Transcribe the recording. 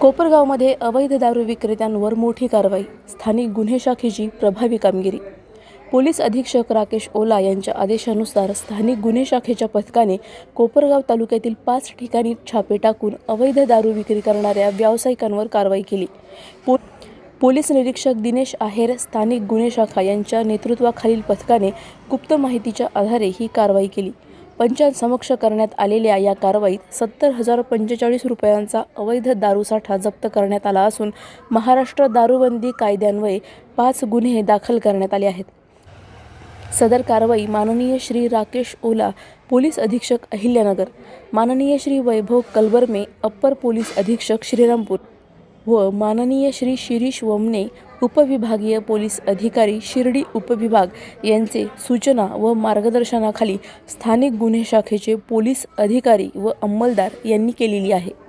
कोपरगावमध्ये अवैध दारू विक्रेत्यांवर मोठी कारवाई स्थानिक गुन्हे शाखेची प्रभावी कामगिरी. पोलीस अधीक्षक राकेश ओला यांच्या आदेशानुसार स्थानिक गुन्हे शाखेच्या पथकाने कोपरगाव तालुक्यातील पाच ठिकाणी छापे टाकून अवैध दारू विक्री करणाऱ्या व्यावसायिकांवर कारवाई केली. पो पोलीस निरीक्षक दिनेश आहेर स्थानिक गुन्हे शाखा यांच्या नेतृत्वाखालील पथकाने गुप्त माहितीच्या आधारे ही कारवाई केली. पंचायत समक्ष करण्यात आलेल्या या कारवाईत सत्तर हजार पंचेचाळीस रुपयांचा अवैध दारूसाठा जप्त करण्यात आला असून महाराष्ट्र दारूबंदी कायद्यान्वये पाच गुन्हे दाखल करण्यात आले आहेत. सदर कारवाई माननीय श्री राकेश ओला पोलीस अधीक्षक अहिल्यानगर माननीय श्री वैभव कलबर्मे अप्पर पोलीस अधीक्षक श्रीरामपूर व माननीय श्री शिरीष वमने उपविभागीय पोलीस अधिकारी शिर्डी उपविभाग यांचे सूचना व मार्गदर्शनाखाली स्थानिक गुन्हे शाखेचे पोलीस अधिकारी व अंमलदार यांनी केलेली आहे.